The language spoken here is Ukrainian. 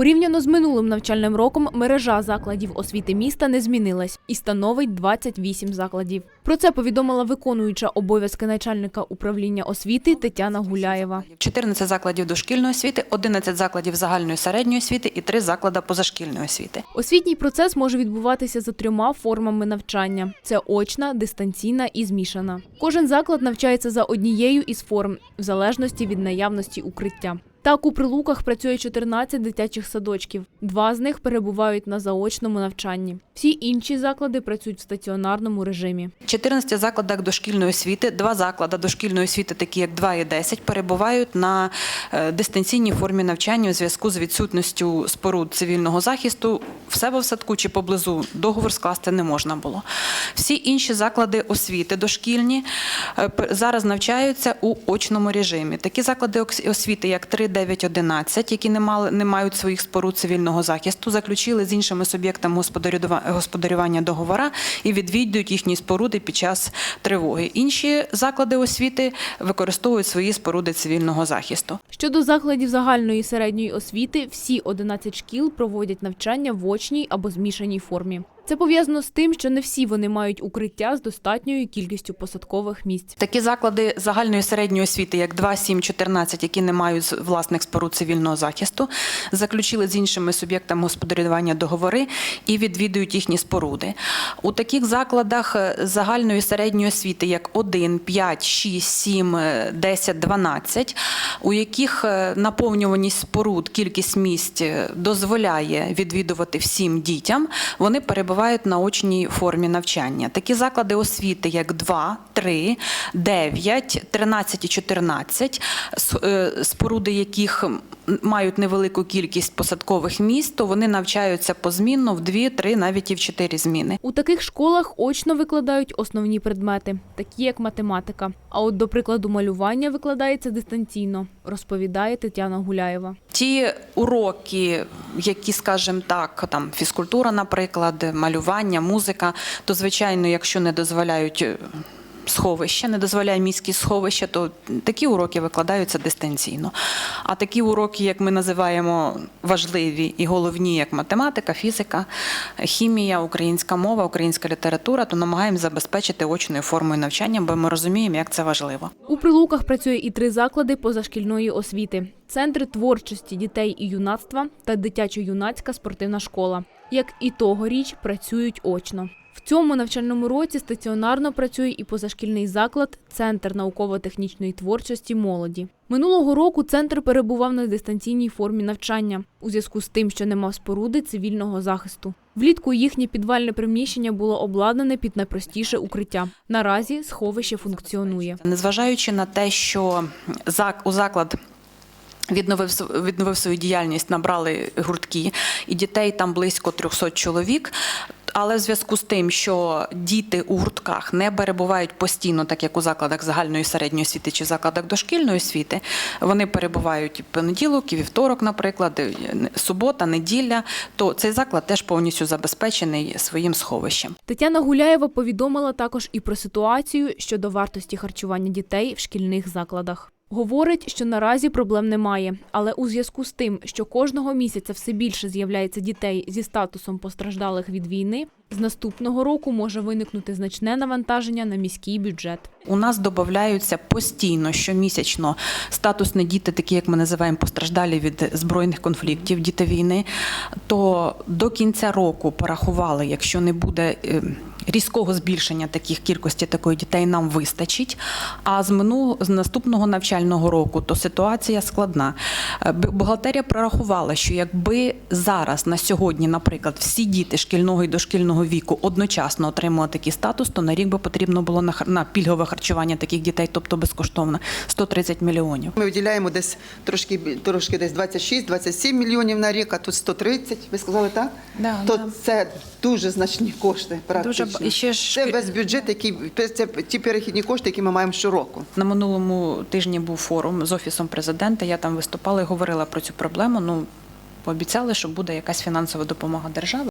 Порівняно з минулим навчальним роком мережа закладів освіти міста не змінилась і становить 28 закладів. Про це повідомила виконуюча обов'язки начальника управління освіти Тетяна Гуляєва. 14 закладів дошкільної освіти, 11 закладів загальної середньої освіти і 3 заклади позашкільної освіти. Освітній процес може відбуватися за трьома формами навчання: це очна, дистанційна і змішана. Кожен заклад навчається за однією із форм, в залежності від наявності укриття. Так, у прилуках працює 14 дитячих садочків. Два з них перебувають на заочному навчанні. Всі інші заклади працюють в стаціонарному режимі. В 14 закладах дошкільної освіти, два заклади дошкільної освіти, такі як 2 і 10, перебувають на е, дистанційній формі навчання у зв'язку з відсутністю споруд цивільного захисту. В себе в садку чи поблизу договор скласти не можна було. Всі інші заклади освіти дошкільні е, зараз навчаються у очному режимі. Такі заклади освіти, як 3, 9, 11, які не, мали, не мають своїх споруд цивільного захисту, заключили з іншими суб'єктами господарюва- господарювання договора і відвідують їхні споруди під час тривоги. Інші заклади освіти використовують свої споруди цивільного захисту. Щодо закладів загальної і середньої освіти, всі 11 шкіл проводять навчання в очній або змішаній формі. Це пов'язано з тим, що не всі вони мають укриття з достатньою кількістю посадкових місць. Такі заклади загальної середньої освіти, як 2, 7, 14, які не мають власних споруд цивільного захисту, заключили з іншими суб'єктами господарювання договори і відвідують їхні споруди. У таких закладах е, загальної середньої освіти, як 1, 5, 6, 7, е, 10, 12, у яких е, наповнюваність споруд, кількість місць е, дозволяє відвідувати всім дітям, вони перебувають на очній формі навчання. Такі заклади освіти, як 2, 3, 9, 13 і 14, е, споруди яких мають невелику кількість посадкових місць, то вони навчаються позмінно в 2, 3, навіть і в 4 зміни. У таких школах очно викладають основні предмети, такі як математика. А от, до прикладу, малювання викладається дистанційно, розповідає Тетяна Гуляєва. Ті уроки, які, скажімо так, там фізкультура, наприклад, малювання, музика, то звичайно, якщо не дозволяють. Сховище не дозволяє міські сховища, то такі уроки викладаються дистанційно. А такі уроки, як ми називаємо важливі і головні, як математика, фізика, хімія, українська мова, українська література, то намагаємося забезпечити очною формою навчання, бо ми розуміємо, як це важливо. У Прилуках працює і три заклади позашкільної освіти: центри творчості дітей і юнацтва та дитячо-юнацька спортивна школа. Як і тогоріч працюють очно. В цьому навчальному році стаціонарно працює і позашкільний заклад Центр науково-технічної творчості молоді. Минулого року центр перебував на дистанційній формі навчання у зв'язку з тим, що не мав споруди цивільного захисту. Влітку їхнє підвальне приміщення було обладнане під найпростіше укриття. Наразі сховище функціонує. Незважаючи на те, що у заклад відновив відновив свою діяльність, набрали гуртки, і дітей там близько 300 чоловік. Але в зв'язку з тим, що діти у гуртках не перебувають постійно, так як у закладах загальної середньої освіти чи закладах дошкільної освіти, вони перебувають і понеділок, і вівторок, наприклад, субота, неділя, то цей заклад теж повністю забезпечений своїм сховищем. Тетяна Гуляєва повідомила також і про ситуацію щодо вартості харчування дітей в шкільних закладах. Говорить, що наразі проблем немає, але у зв'язку з тим, що кожного місяця все більше з'являється дітей зі статусом постраждалих від війни, з наступного року може виникнути значне навантаження на міський бюджет. У нас додаються постійно щомісячно статусні діти, такі як ми називаємо постраждалі від збройних конфліктів, діти війни. То до кінця року порахували, якщо не буде е, різкого збільшення таких кількості такої дітей, нам вистачить. А з минулого з наступного навчального року то ситуація складна. Е, Бухгалтерія прорахувала, що якби зараз на сьогодні, наприклад, всі діти шкільного і дошкільного віку одночасно отримували такий статус, то на рік би потрібно було на на пільгове харчування таких дітей, тобто безкоштовно, 130 мільйонів. Ми виділяємо десь трошки, трошки десь 26-27 мільйонів на рік, а тут 130, ви сказали так? Да, То да. це дуже значні кошти практично. б- і ще ж- Це весь бюджет, який, це ті перехідні кошти, які ми маємо щороку. На минулому тижні був форум з офісом президента. Я там виступала і говорила про цю проблему. Ну пообіцяли, що буде якась фінансова допомога держави.